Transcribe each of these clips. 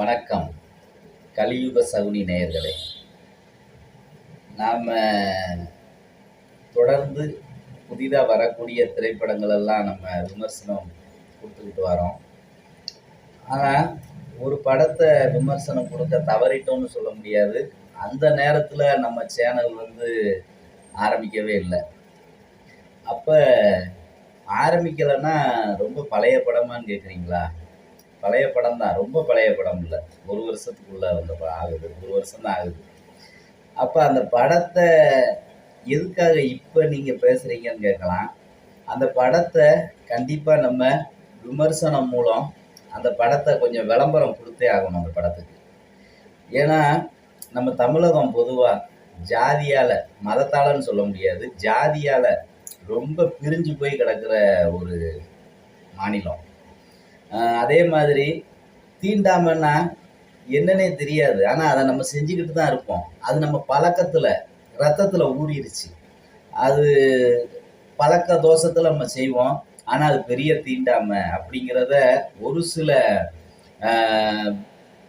வணக்கம். கலியுக சகுனி நேயர்களே நாம் தொடர்ந்து புதிதாக வரக்கூடிய திரைப்படங்களெல்லாம் நம்ம விமர்சனம் கொடுத்துக்கிட்டு வரோம். ஆனால் ஒரு படத்தை விமர்சனம் கொடுக்க தவறிட்டோம்னு சொல்ல முடியாது. அந்த நேரத்தில் நம்ம சேனல் வந்து ஆரம்பிக்கவே இல்லை. அப்போ ஆரம்பிக்கலைன்னா ரொம்ப பழைய படமான்னு கேட்குறீங்களா பழைய படம் தான். ரொம்ப பழைய படம் இல்லை. ஒரு வருஷத்துக்குள்ளே வந்த படம் ஆகுது. ஒரு வருஷம் தான் ஆகுது. அப்போ அந்த படத்தை எதுக்காக இப்போ நீங்கள் பேசுகிறீங்கன்னு கேட்கலாம். அந்த படத்தை கண்டிப்பாக நம்ம விமர்சனம் மூலம் அந்த படத்தை கொஞ்சம் விளம்பரம் கொடுத்தே ஆகணும் அந்த படத்துக்கு. ஏன்னா நம்ம தமிழகம் பொதுவாக ஜாதியால் மதத்தாலன்னு சொல்ல முடியாது ஜாதியால் ரொம்ப பிரிஞ்சு போய் கிடக்கிற ஒரு மாநிலம். அதே மாதிரி தீண்டாமைன்னா என்னன்னே தெரியாது. ஆனால் அதை நம்ம செஞ்சுக்கிட்டு தான் இருப்போம். அது நம்ம பழக்கத்தில் ரத்தத்தில் ஊறிடுச்சு அது பழக்க தோஷத்தில் நம்ம செய்வோம். ஆனால் அது பெரிய தீண்டாமை அப்படிங்கிறத ஒரு சில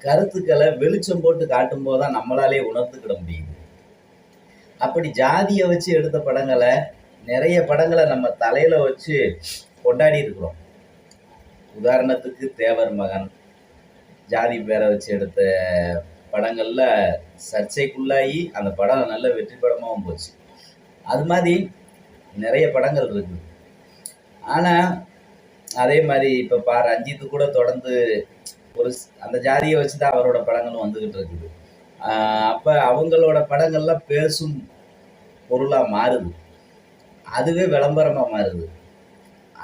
கருத்துக்களை வெளிச்சம் போட்டு காட்டும்போது தான் நம்மளாலே உணர்ந்துக்கிட முடியுது. அப்படி ஜாதியை வச்சு எடுத்த படங்களை நிறைய படங்களை நம்ம தலையில் வச்சு கொண்டாடி இருக்கிறோம். உதாரணத்துக்கு தேவர் மகன். ஜாதி பேரை வச்சு எடுத்த படங்களில் சர்ச்சைக்குள்ளாகி அந்த படம் நல்ல வெற்றி படமாகவும் போச்சு. அது மாதிரி நிறைய படங்கள் இருக்குது. ஆனால் அதே மாதிரி இப்போ பா ரஞ்சித்து கூட தொடர்ந்து ஒரு அந்த ஜாதியை வச்சு தான் அவரோட படங்களும் வந்துக்கிட்டு இருக்குது. அப்போ அவங்களோட படங்கள்லாம் பேசும் பொருளாக மாறுது. அதுவே விளம்பரமாக மாறுது.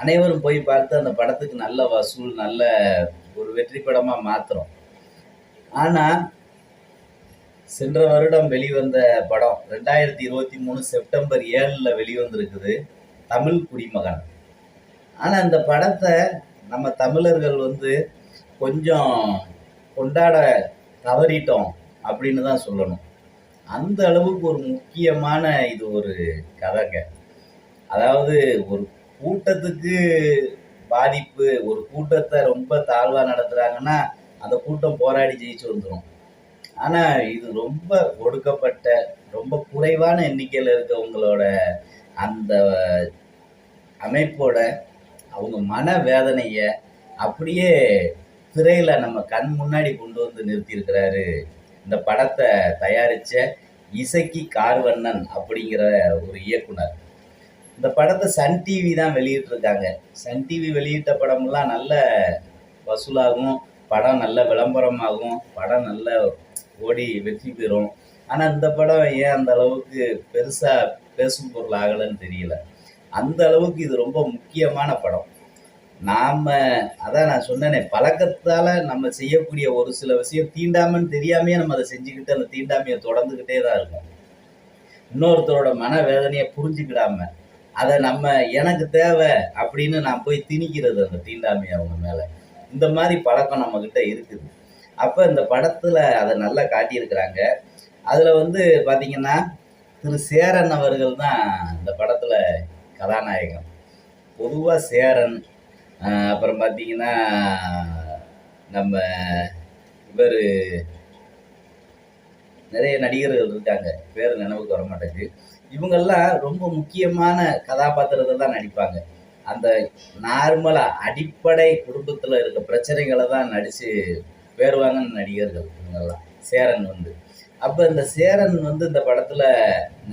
அனைவரும் போய் பார்த்து அந்த படத்துக்கு நல்ல வசூல் நல்ல ஒரு வெற்றி படமாக மாற்றுறோம் ஆனால் சென்ற வருடம் வெளிவந்த படம் ரெண்டாயிரத்தி இருபத்தி மூணு செப்டம்பர் ஏழில் வெளிவந்திருக்குது தமிழ் குடிமகன். ஆனால் அந்த படத்தை நம்ம தமிழர்கள் வந்து கொஞ்சம் கொண்டாட தவறிட்டோம் அப்படின்னு தான் சொல்லணும். அந்த அளவுக்கு ஒரு முக்கியமான இது ஒரு கதைங்க. அதாவது ஒரு கூட்டத்துக்கு பாதிப்பு ஒரு கூட்டத்தை ரொம்ப தாழ்வாக நடத்துகிறாங்கன்னா அந்த கூட்டம் போராடி ஜெயிச்சு வந்துடும் ஆனால் இது ரொம்ப ஒடுக்கப்பட்ட ரொம்ப குறைவான எண்ணிக்கையில் இருக்கவங்களோட அந்த அமைப்போட அவங்க மன வேதனையை அப்படியே திரையில் நம்ம கண் முன்னாடி கொண்டு வந்து நிறுத்தியிருக்கிறாரு. இந்த படத்தை தயாரித்த இசக்கி கார்வண்ணன் அப்படிங்கிற ஒரு இயக்குனர். இந்த படத்தை சன் டிவி தான் வெளியிட்டிருக்காங்க. சன் டிவி வெளியிட்ட படமெல்லாம் நல்ல வசூலாகும். படம் நல்ல விளம்பரமாகும். படம் நல்ல ஓடி வெற்றி பெறும். ஆனால் இந்த படம் ஏன் அந்த அளவுக்கு பெருசாக பேசும் பொருள் ஆகலைன்னு தெரியல. அந்த அளவுக்கு இது ரொம்ப முக்கியமான படம். நாம் அதான் நான் சொன்னேனே பழக்கத்தால் நம்ம செய்யக்கூடிய ஒரு சில விஷயம் தீண்டாமன்னு தெரியாமையே நம்ம அதை செஞ்சுக்கிட்டு அந்த தீண்டாமையை தொடர்ந்துக்கிட்டே தான் இருக்கும். இன்னொருத்தரோட மன வேதனையை புரிஞ்சுக்கிடாம அதை நம்ம எனக்கு தேவை அப்படின்னு நான் போய் திணிக்கிறது அந்த தீண்டாமை அவங்க மேலே. இந்த மாதிரி பழக்கம் நம்மக்கிட்ட இருக்குது. அப்போ இந்த படத்தில் அதை நல்லா காட்டியிருக்கிறாங்க. அதில் வந்து பார்த்தீங்கன்னா திரு சேரன் அவர்கள் தான் இந்த படத்தில் கதாநாயகன். பொதுவாக சேரன் அப்புறம் பார்த்தீங்கன்னா நம்ம இவர் நிறைய நடிகர்கள் இருக்காங்க. பேர் நினைவுக்கு வர மாட்டேங்குது இவங்கெல்லாம் ரொம்ப முக்கியமான கதாபாத்திரத்தை தான் நடிப்பாங்க. அந்த நார்மலாக அடிப்படை குடும்பத்தில் இருக்க பிரச்சனைகளை தான் நடித்து பேருவாங்கன்னு நடிகர்கள் இவங்கெல்லாம். சேரன் வந்து. அப்போ இந்த சேரன் வந்து இந்த படத்தில்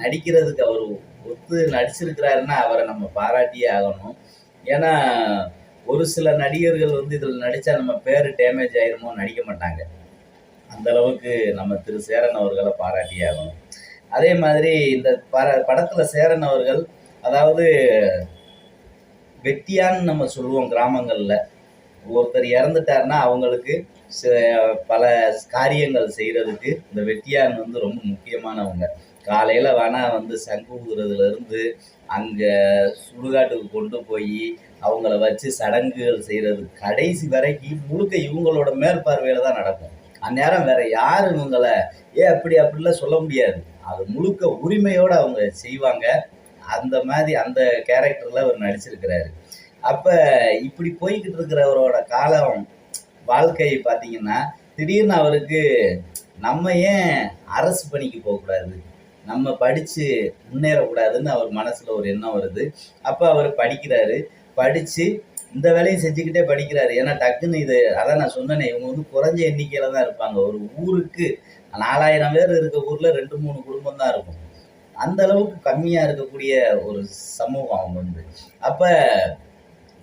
நடிக்கிறதுக்கு அவர் ஒத்து நடிச்சிருக்கிறாருன்னா அவரை நம்ம பாராட்டியே ஆகணும். ஏன்னா ஒரு சில நடிகர்கள் வந்து இதில் நடித்தா நம்ம பேர் டேமேஜ் ஆயிருமோ நடிக்க மாட்டாங்க. அந்த அளவுக்கு நம்ம திரு சேரன் அவர்களை பாராட்டியே ஆகணும். அதே மாதிரி இந்த பட படத்தில் சேரன் அவர்கள் அதாவது வெட்டியான்னு நம்ம சொல்லுவோம் கிராமங்களில். ஒருத்தர் இறந்துட்டாருன்னா அவங்களுக்கு ச- பல காரியங்கள் செய்கிறதுக்கு இந்த வெட்டியான் வந்து ரொம்ப முக்கியமானவங்க. காலையில் வேணா வந்து சங்கு ஊதுறதுல இருந்து அங்கே சுடுகாட்டுக்கு கொண்டு போய் அவங்கள வச்சு சடங்குகள் செய்கிறது கடைசி வரைக்கும் முழுக்க இவங்களோட மேற்பார்வையில் தான் நடக்கும். அந்நேரம் வேற யார் இவங்களை? ஏ அப்படி அப்படிலாம் சொல்ல முடியாது. அது முழுக்க உரிமையோடு அவங்க செய்வாங்க. அந்த மாதிரி அந்த கேரக்டரில் அவர் நடிச்சிருக்கிறாரு. அப்போ இப்படி போய்கிட்டு இருக்கிறவரோட காலம் வாழ்க்கை பார்த்தீங்கன்னா திடீர்னு அவருக்கு நம்ம ஏன் அரசு பணிக்கு போகக்கூடாது? நம்ம படித்து முன்னேறக்கூடாதுன்னு அவர் மனசில் ஒரு எண்ணம் வருது. அப்போ அவர் படிக்கிறாரு. படித்து இந்த வேலையும் செஞ்சுக்கிட்டே படிக்கிறாரு. ஏன்னா டக்குன்னு இது அதான் நான் சொன்னேனே இவங்க வந்து குறைஞ்ச எண்ணிக்கையில் தான் இருப்பாங்க. ஒரு ஊருக்கு நாலாயிரம் பேர் இருக்க ஊரில் ரெண்டு மூணு குடும்பம் தான் இருக்கும். அந்த அளவுக்கு கம்மியாக இருக்கக்கூடிய ஒரு சமூகம் அவங்க வந்து. அப்போ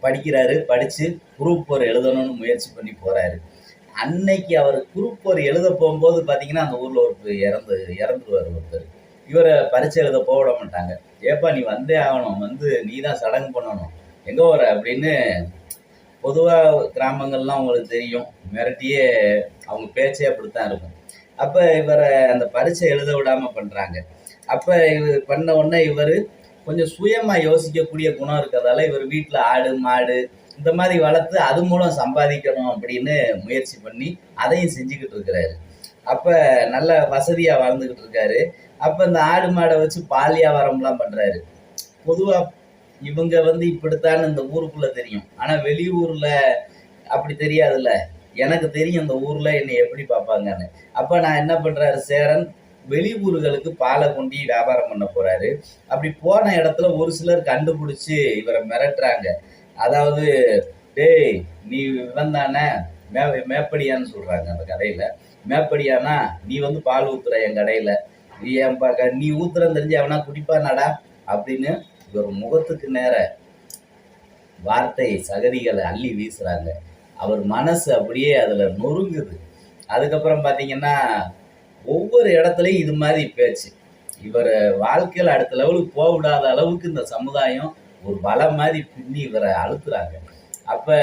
படிக்கிறாரு படித்து குரூப் ஒரு எழுதணும்னு முயற்சி பண்ணி போகிறாரு அன்னைக்கு அவர் குரூப் ஒரு எழுத போகும்போது பார்த்தீங்கன்னா அந்த ஊரில் ஒரு இறந்து இறந்துருவார் ஒருத்தர். இவரை பரிச்சை எழுத போக விட மாட்டாங்க. ஏப்பா நீ வந்தே ஆகணும். வந்து நீ தான் சடங்கு பண்ணணும். எங்கே வர அப்படின்னு பொதுவாக கிராமங்கள்லாம் உங்களுக்கு தெரியும். மிரட்டியே அவங்க பேச்சே அப்படித்தான் இருக்கும். அப்போ இவரை அந்த பரீட்சை எழுத விடாமல் பண்ணுறாங்க அப்போ இவர் பண்ண உடனே இவர் கொஞ்சம் சுயமாக யோசிக்கக்கூடிய குணம் இருக்கிறதால இவர் வீட்டில் ஆடு மாடு இந்த மாதிரி வளர்த்து அது மூலம் சம்பாதிக்கணும் அப்படின்னு முயற்சி பண்ணி அதையும் செஞ்சுக்கிட்டு இருக்கிறாரு. அப்போ நல்ல வசதியாக வாழ்ந்துக்கிட்டு இருக்காரு. அப்போ இந்த ஆடு மாடை வச்சு பால் வியாபாரம்லாம் பண்ணுறாரு பொதுவாக இவங்க வந்து இப்படித்தான் இந்த ஊருக்குள்ளே தெரியும். ஆனால் வெளியூரில் அப்படி தெரியாதுல்ல. எனக்கு தெரியும் இந்த ஊரில் என்னை எப்படி பார்ப்பாங்கன்னு. அப்போ நான் என்ன பண்ணுறாரு சேரன் வெளியூர்களுக்கு பாலை கொண்டி வியாபாரம் பண்ண போறாரு. அப்படி போன இடத்துல ஒரு சிலர் கண்டுபிடிச்சி இவரை மிரட்டுறாங்க. அதாவது டேய் நீ இவன் தானே? மே மேப்படியான்னு சொல்றாங்க அந்த கடையில மேப்படியானா நீ வந்து பால் ஊத்துற என் கடையில். நீ என் பக்க நீ ஊத்துறன்னு தெரிஞ்சு அவனா குடிப்பானாடா? அப்படின்னு இவர் முகத்துக்கு நேர வார்த்தை சகதிகளை அள்ளி வீசுறாங்க. அவர் மனசு அப்படியே அதுல நொறுங்குது. அதுக்கப்புறம் பார்த்தீங்கன்னா ஒவ்வொரு இடத்துலையும் இது மாதிரி பேச்சு. இவர் வாழ்க்கையில் அடுத்த லெவலுக்கு போக விடாத அளவுக்கு இந்த சமுதாயம் ஒரு வலை மாதிரி பின்னி இவரை அழுத்துறாங்க. அப்போ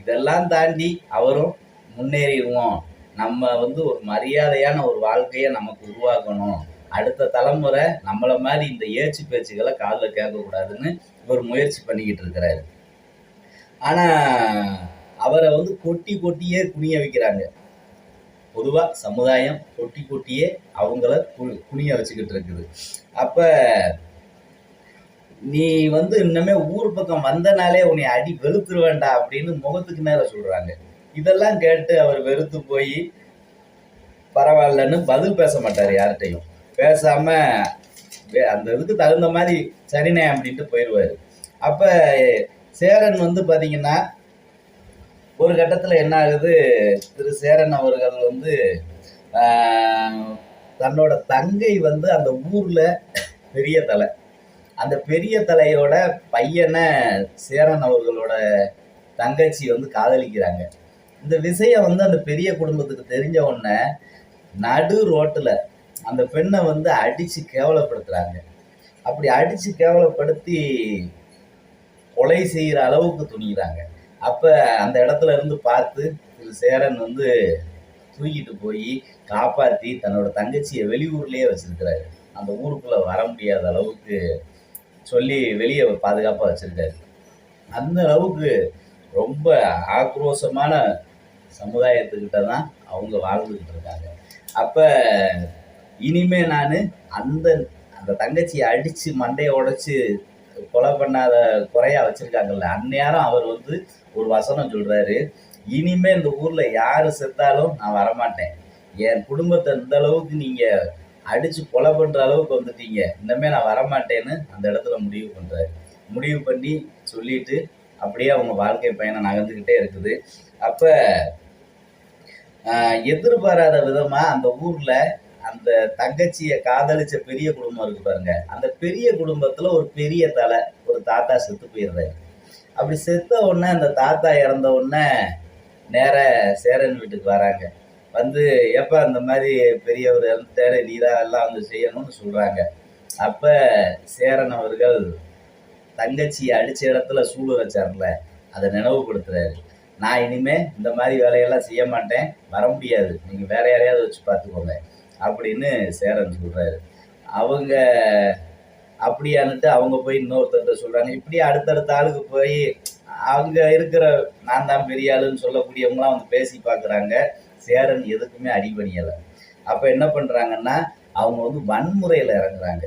இதெல்லாம் தாண்டி அவரும் முன்னேறிடுவோம். நம்ம வந்து ஒரு மரியாதையான ஒரு வாழ்க்கையை நமக்கு உருவாக்கணும். அடுத்த தலைமுறை நம்மளை மாதிரி இந்த ஏச்சு பேச்சுகளை காதில் கேட்கக்கூடாதுன்னு இவர் முயற்சி பண்ணிக்கிட்டு இருக்கிறாரு. ஆனால் அவரை வந்து கொட்டி கொட்டியே குனிய வைக்கிறாங்க. பொதுவாக சமுதாயம் கொட்டி கொட்டியே அவங்கள குனிய வச்சுக்கிட்டு இருக்குது. அப்போ நீ வந்து இன்னமே ஊர் பக்கம் வந்தனாலே உன்னை அடி வெளுத்துருவேண்டா அப்படின்னு முகத்துக்கு மேலே சொல்கிறாங்க இதெல்லாம் கேட்டு அவர் வெறுத்து போய் பரவாயில்லன்னு பதில் பேச மாட்டார் யார்கிட்டையும். பேசாமல் அந்த இதுக்கு தகுந்த மாதிரி சரிண்ணே அப்படின்ட்டு போயிடுவார் அப்போ சேரன் வந்து பார்த்தீங்கன்னா ஒரு கட்டத்தில் என்ன ஆகுது? திரு சேரன் அவர்கள் வந்து தன்னோட தங்கை வந்து அந்த ஊரில் பெரிய தலை. அந்த பெரிய தலையோட பையனை சேரன் அவர்களோட தங்கச்சி வந்து காதலிக்கிறாங்க. இந்த விஷயம் வந்து அந்த பெரிய குடும்பத்துக்கு தெரிஞ்ச உடனே நடு ரோட்டில் அந்த பெண்ணை வந்து அடித்து கேவலப்படுத்துகிறாங்க அப்படி அடித்து கேவலப்படுத்தி கொலை செய்கிற அளவுக்கு துணிகிறாங்க அப்போ அந்த இடத்துல இருந்து பார்த்து திரு சேரன் வந்து தூக்கிட்டு போய் காப்பாற்றி தன்னோட தங்கச்சியை வெளியூர்லேயே வச்சுருக்கிறாரு. அந்த ஊருக்குள்ளே வர முடியாத அளவுக்கு சொல்லி வெளியே பாதுகாப்பாக வச்சுருக்காரு. அந்த அளவுக்கு ரொம்ப ஆக்ரோஷமான சமுதாயத்துக்கிட்ட தான் அவங்க வாழ்ந்துக்கிட்டு இருக்காங்க. அப்போ இனிமே நான் அந்த அந்த தங்கச்சியை அடித்து மண்டையை உடைச்சி கொலை பண்ணாத குறையா வச்சிருக்காங்கல்ல. அந்நேரம் அவர் வந்து ஒரு வசனம் சொல்றாரு இனிமே இந்த ஊர்ல யாரு செத்தாலும் நான் வரமாட்டேன். என் குடும்பத்தை இந்த அளவுக்கு நீங்க அடிச்சு கொலை பண்ற அளவுக்கு வந்துட்டீங்க. இனிமே நான் வரமாட்டேன்னு அந்த இடத்துல முடிவு பண்றாரு. முடிவு பண்ணி சொல்லிட்டு அப்படியே அவங்க வாழ்க்கை பயணம் நகர்ந்துக்கிட்டே இருக்குது. அப்ப எதிர்பாராத விதமா அந்த ஊர்ல அந்த தங்கச்சியை காதலிச்ச பெரிய குடும்பம் இருக்கு பாருங்க. அந்த பெரிய குடும்பத்துல ஒரு பெரிய தலை ஒரு தாத்தா செத்து போயிடுறாரு அப்படி செத்த உடனே அந்த தாத்தா இறந்த உடனே நேர சேரன் வீட்டுக்கு வராங்க. வந்து எப்போ அந்த மாதிரி பெரியவர் இறந்துட்டாரு நீ தான் எல்லாம் வந்து செய்யணும்னு சொல்கிறாங்க அப்போ சேரன் அவர்கள் தங்கச்சியை அடித்த இடத்துல சூடு வச்சார்ல. அதை நினைவுபடுத்துறாரு. நான் இனிமே இந்த மாதிரி வேலையெல்லாம் செய்ய மாட்டேன். வர முடியாது. நீங்கள் வேற யாரையாவது வச்சு பார்த்துக்கோங்க. அப்படின்னு சேரன் சொல்கிறாரு அவங்க அப்படியானுட்டு அவங்க போய் இன்னொருத்தர்கிட்ட சொல்கிறாங்க இப்படி அடுத்தடுத்த ஆளுக்கு போய் அங்கே இருக்கிற நான் தான் பெரிய ஆளுன்னு சொல்லக்கூடியவங்களாம் அவங்க பேசி பார்க்குறாங்க. சேரன் எதுக்குமே அடிபணியலை. அப்போ என்ன பண்ணுறாங்கன்னா அவங்க வந்து வன்முறையில் இறங்குறாங்க.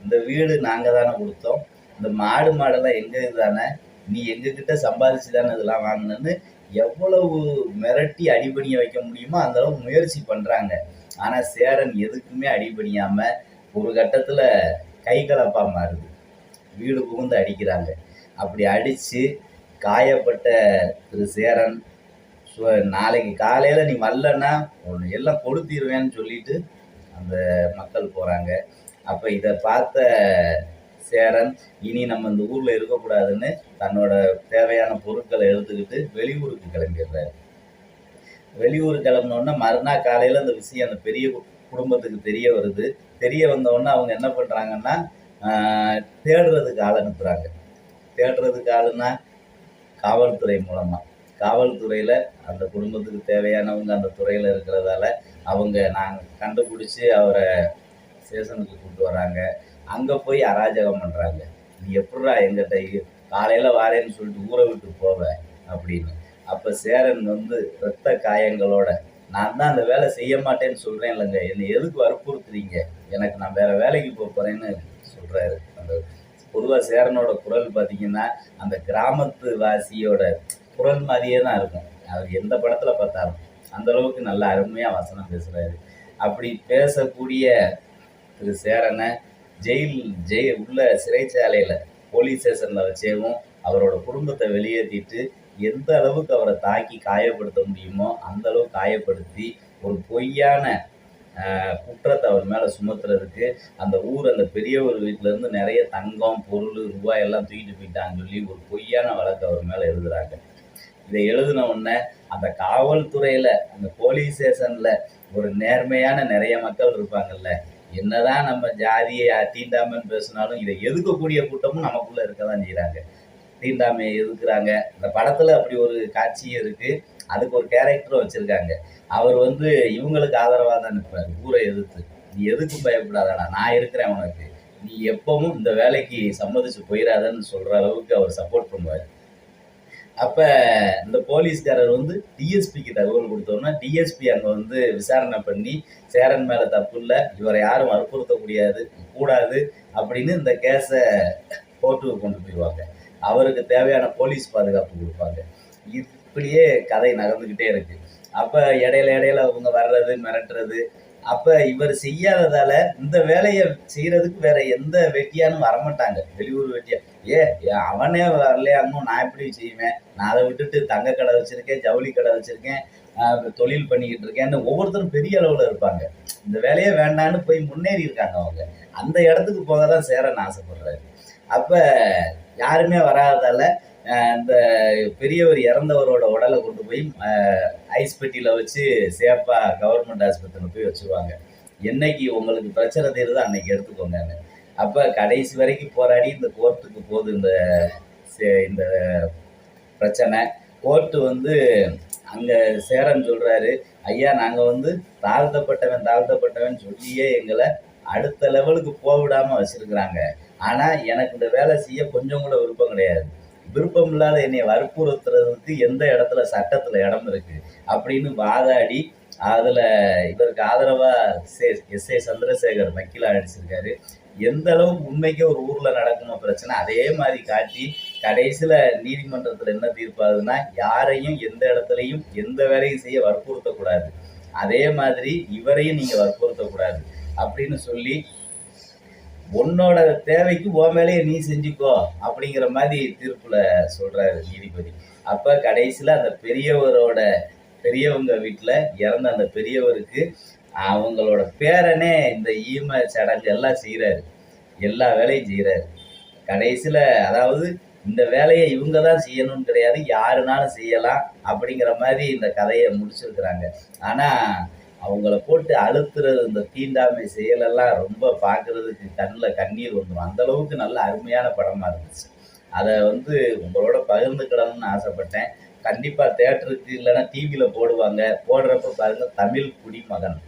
இந்த வீடு நாங்கள் தானே கொடுத்தோம். இந்த மாடு மாடெல்லாம் எங்கள் தானே நீ எங்ககிட்ட சம்பாதிச்சு தானே இதெல்லாம் வாங்கினேன்னு எவ்வளவு மிரட்டி அடிபணிய வைக்க முடியுமோ அந்தளவு முயற்சி பண்ணுறாங்க ஆனா சேரன் எதுக்குமே அடிபணியாம ஒரு கட்டத்துல கை கலப்பா மாறுது. வீடு புகுந்து அடிக்கிறாங்க. அப்படி அடிச்சு காயப்பட்ட திரு சேரன் சு- நாளைக்கு காலையில் நீ வரலன்னா ஒன்று எல்லாம் கொளுத்திடுவேன்னு சொல்லிட்டு அந்த மக்கள் போகிறாங்க அப்போ இதை பார்த்த சேரன் இனி நம்ம இந்த ஊரில் இருக்கக்கூடாதுன்னு தன்னோட தேவையான பொருட்களை எடுத்துக்கிட்டு வெளியூருக்கு கிளம்பிடுறாரு. வெளியூர் கிளம்பினோடனே மறுநாள் காலையில் அந்த விஷயம் அந்த பெரிய கு- குடும்பத்துக்கு தெரிய வருது. தெரிய வந்தவுடனே அவங்க என்ன பண்ணுறாங்கன்னா தேடுறதுக்கு ஆள் அனுப்புகிறாங்க தேடுறதுக்கு ஆளுன்னா காவல்துறை மூலமாக காவல்துறையில் அந்த குடும்பத்துக்கு தேவையானவங்க அந்த துறையில் இருக்கிறதால அவங்க நாங்கள் கண்டுபிடிச்சி அவரை ஸ்டேஷனுக்கு கூப்பிட்டு வராங்க. அங்கே போய் அராஜகம் பண்ணுறாங்க நீ எப்படிடா எங்கிட்ட காலையில் வாரேன்னு சொல்லிட்டு ஊரை விட்டு போவேன் அப்படின்னு. அப்போ சேரன் வந்து ரத்த காயங்களோட நான் தான் அந்த வேலை செய்ய மாட்டேன்னு சொல்கிறேன் இல்லைங்க என்னை எதுக்கு வற்புறுத்துறீங்க? எனக்கு நான் வேற வேலைக்கு போக சொல்கிறாரு அந்த பொதுவாக சேரனோட குரல் பார்த்தீங்கன்னா அந்த கிராமத்து வாசியோட குரல் மாதிரியே தான் இருக்கும். அவர் எந்த படத்தில் பார்த்தாலும் அந்தளவுக்கு நல்லா அருமையாக வசனம் பேசுகிறாரு அப்படி பேசக்கூடிய திரு சேரனை ஜெயில் ஜெயில் உள்ள சிறைச்சாலையில் போலீஸ் ஸ்டேஷனில் வச்சேவும் அவரோட குடும்பத்தை வெளியேற்றிட்டு எந்த அளவுக்கு அவரை தாக்கி காயப்படுத்த முடியுமோ அந்த அளவுக்கு காயப்படுத்தி ஒரு பொய்யான குற்றத்தை அவர் மேலே சுமத்துறதுக்கு அந்த ஊர் அந்த பெரியவர் வீட்டிலேருந்து நிறைய தங்கம் பொருள் ரூபாய் எல்லாம் தூக்கிட்டு போயிட்டாங்கன்னு சொல்லி ஒரு பொய்யான வழக்கு அவர் மேலே எழுதுறாங்க. இதை எழுதின உடனே அந்த காவல்துறையில் அந்த போலீஸ் ஸ்டேஷனில் ஒரு நேர்மையான நிறைய மக்கள் இருப்பாங்கல்ல என்னதான் நம்ம ஜாதியை தீண்டாமல் பேசினாலும் இதை எதுக்கக்கூடிய கூட்டமும் நமக்குள்ளே இருக்க தான் செய்கிறாங்க தீண்டாமையை இருக்கிறாங்க. இந்த படத்தில் அப்படி ஒரு காட்சியும் இருக்குது அதுக்கு ஒரு கேரக்டரும் வச்சுருக்காங்க. அவர் வந்து இவங்களுக்கு ஆதரவாக தான் நிற்பார் ஊரை எதிர்த்து. நீ எதுக்கும் பயப்படாதடா. நான் இருக்கிறேன் உனக்கு. நீ எப்பவும் இந்த வேலைக்கு சம்மதிச்சு போயிடாதன்னு சொல்கிற அளவுக்கு அவர் சப்போர்ட் பண்ணுவார். அப்போ இந்த போலீஸ்காரர் வந்து டிஎஸ்பிக்கு தகவல் கொடுத்தோம்னா டிஎஸ்பி அங்கே வந்து விசாரணை பண்ணி சேரன் மேலே தப்பு இல்லை இவரை யாரும் வற்புறுத்த முடியாது கூடாது அப்படின்னு இந்த கேஸை கோர்ட்டுக்கு கொண்டு போயிடுவாங்க. அவருக்கு தேவையான போலீஸ் பாதுகாப்பு கொடுப்பாங்க. இப்படியே கதை நகர்ந்துக்கிட்டே இருக்கு. அப்போ இடையில இடையில அவங்க வர்றது மிரட்டுறது. அப்போ இவர் செய்யாததால இந்த வேலையை செய்யறதுக்கு வேற எந்த வெட்டியானும் வரமாட்டாங்க. வெளியூர் வெட்டியா ஏ அவனே வரலையாங்க நான் எப்படி செய்வேன்? நான் அதை விட்டுட்டு தங்க கடை வச்சிருக்கேன் ஜவுளி கடை வச்சிருக்கேன் தொழில் பண்ணிக்கிட்டு இருக்கேன்னு ஒவ்வொருத்தரும் பெரிய அளவில் இருப்பாங்க. இந்த வேலையே வேண்டான்னு போய் முன்னேறி இருக்காங்க அவங்க. அந்த இடத்துக்கு போக தான் சேரன்னு ஆசைப்படுறாரு. அப்போ யாருமே வராததால அந்த இந்த பெரியவர் இறந்தவரோட உடலை கொண்டு போய் ஐஸ் பெட்டியில் வச்சு சேஃபாக கவர்மெண்ட் ஆஸ்பத்திரியில் போய் வச்சுருவாங்க. என்னைக்கு உங்களுக்கு பிரச்சனை தெரியுதோ அன்னைக்கு எடுத்துக்கோங்கன்னு அப்போ கடைசி வரைக்கும் போராடி இந்த கோர்ட்டுக்கு போகுது இந்த சே- இந்த பிரச்சனை. கோர்ட்டு வந்து அங்கே சேரன் சொல்கிறாரு ஐயா நாங்கள் வந்து தாழ்த்தப்பட்டவன் தாழ்த்தப்பட்டவன் சொல்லியே எங்களை அடுத்த லெவலுக்கு போக வச்சுருக்குறாங்க. ஆனா எனக்கு இந்த வேலை செய்ய கொஞ்சம் கூட விருப்பம் கிடையாது. விருப்பம் இல்லாத என்னை வற்புறுத்துறதுக்கு எந்த இடத்துல சட்டத்தில் இடம் இருக்கு அப்படின்னு வாதாடி அதுல இவருக்கு ஆதரவா எஸ் ஏ சந்திரசேகர் வக்கீலா அடிச்சிருக்காரு. எந்த அளவுக்கு உண்மைக்கு ஒரு ஊர்ல நடக்குமோ பிரச்சனை அதே மாதிரி காட்டி கடைசியில நீதிமன்றத்தில் என்ன தீர்ப்பாகுதுன்னா யாரையும் எந்த இடத்துலையும் எந்த வேலையும் செய்ய வற்புறுத்தக்கூடாது. அதே மாதிரி இவரையும் நீங்க வற்புறுத்தக்கூடாது அப்படின்னு சொல்லி உன்னோட தேவைக்கு உன் மேலேயே நீ செஞ்சுக்கோ அப்படிங்கிற மாதிரி தீர்ப்புல சொல்றாரு நீதிபதி. அப்ப கடைசியில அந்த பெரியவரோட பெரியவங்க வீட்டுல இறந்த அந்த பெரியவருக்கு அவங்களோட பேரனே இந்த ஈம சடங்கு எல்லாம் செய்கிறாரு எல்லா வேலையும் செய்கிறாரு கடைசியில் அதாவது இந்த வேலையை இவங்க தான் செய்யணும்னு கிடையாது யாருனாலும் செய்யலாம் அப்படிங்கிற மாதிரி இந்த கதையை முடிச்சிருக்கிறாங்க. ஆனால் அவங்கள போட்டு அழுத்துறது இந்த தீண்டாமை செயலெல்லாம் ரொம்ப பார்க்கறதுக்கு கண்ணில் கண்ணீர் வந்துடும் அந்த அளவுக்கு நல்ல அருமையான படமாக இருந்துச்சு. அதை வந்து உங்களோட பகிர்ந்துக்கிடணும்னு ஆசைப்பட்டேன். கண்டிப்பாக தேட்டருக்கு இல்லைன்னா டிவியில் போடுவாங்க. போடுறப்ப பாருங்க தமிழ் குடிமகன்.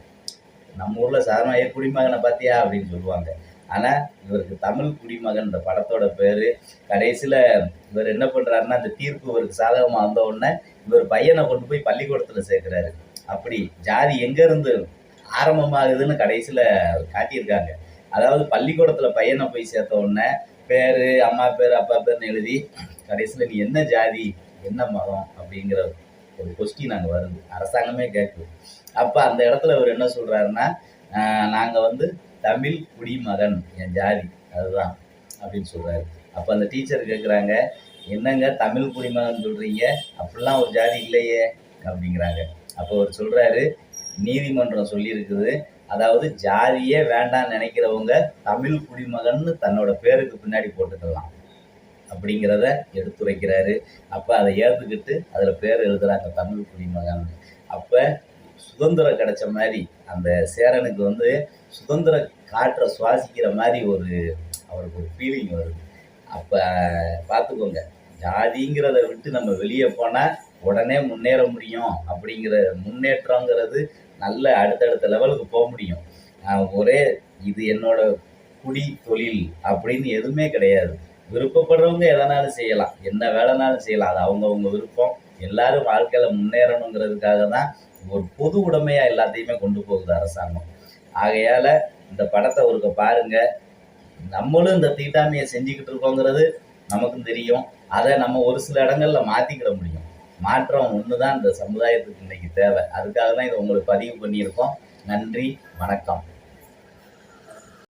நம்ம ஊரில் சாதாரண குடிமகனை பார்த்தியா அப்படின்னு சொல்லுவாங்க. ஆனால் இவருக்கு தமிழ் குடிமகன் இந்த படத்தோட பேர். கடைசியில் இவர் என்ன பண்ணுறாருன்னா அந்த தீர்ப்பு இவருக்கு சாதகமாக வந்த உடனே இவர் பையனை கொண்டு போய் பள்ளிக்கூடத்தில் சேர்க்குறாரு. அப்படி ஜாதி எங்கேருந்து ஆரம்பமாகுதுன்னு கடைசியில் காட்டியிருக்காங்க. அதாவது பள்ளிக்கூடத்தில் பையனை போய் சேர்த்த உடனே பேர் அம்மா பேர் அப்பா பேர்னு எழுதி கடைசியில் நீ என்ன ஜாதி என்ன மதம் அப்படிங்கிற ஒரு கொஸ்டின் அங்கே வருது. அரசாங்கமே கேட்குது. அப்போ அந்த இடத்துல அவர் என்ன சொல்கிறாருன்னா நாங்கள் வந்து தமிழ் குடிமகன் என் ஜாதி அதுதான் அப்படின்னு சொல்கிறாரு அப்போ அந்த டீச்சர் கேட்குறாங்க என்னங்க தமிழ் குடிமகன் சொல்கிறீங்க அப்படிலாம் ஒரு ஜாதி இல்லையே அப்படிங்கிறாங்க. அப்போ அவர் சொல்கிறாரு நீதிமன்றம் சொல்லியிருக்குது. அதாவது ஜாதியே வேண்டாம்னு நினைக்கிறவங்க தமிழ் குடிமகன்னு தன்னோட பேருக்கு பின்னாடி போட்டுக்கலாம். அப்படிங்கிறத எடுத்துரைக்கிறாரு. அப்போ அதை ஏற்றுக்கிட்டு அதில் பேர் எழுதுகிறாங்க தமிழ் குடிமகன். அப்போ சுதந்திரம் கிடைச்ச மாதிரி அந்த சேரனுக்கு வந்து சுதந்திர காற்றை சுவாசிக்கிற மாதிரி ஒரு அவருக்கு ஒரு ஃபீலிங் வருது. அப்போ பார்த்துக்கோங்க. ஜாதிங்கிறத விட்டு நம்ம வெளியே போனால் உடனே முன்னேற முடியும் அப்படிங்கிற முன்னேற்றங்கிறது நல்ல அடுத்தடுத்த லெவலுக்கு போக முடியும். ஒரே இது என்னோட குடி தொழில் அப்படின்னு எதுவுமே கிடையாது. விருப்பப்படுறவங்க எதனாலும் செய்யலாம். என்ன வேலைனாலும் செய்யலாம். அது அவங்கவுங்க விருப்பம். எல்லாரும் வாழ்க்கையில் முன்னேறணுங்கிறதுக்காக தான் ஒரு பொது உடைமையாக எல்லாத்தையுமே கொண்டு போகுது அரசாங்கம். ஆகையால் இந்த படத்தை ஒருக்க பாருங்க. நம்மளும் இந்த தீட்டாமையை செஞ்சுக்கிட்டு இருக்கோங்கிறது நமக்கும் தெரியும். அதை நம்ம ஒரு சில இடங்களில் மாற்றிக்கிட முடியும். மாற்றம் ஒன்று தான் இந்த சமுதாயத்துக்கு இன்னைக்கு தேவை. அதுக்காக தான் இதை உங்களுக்கு பதிவு பண்ணியிருக்கோம். நன்றி வணக்கம்.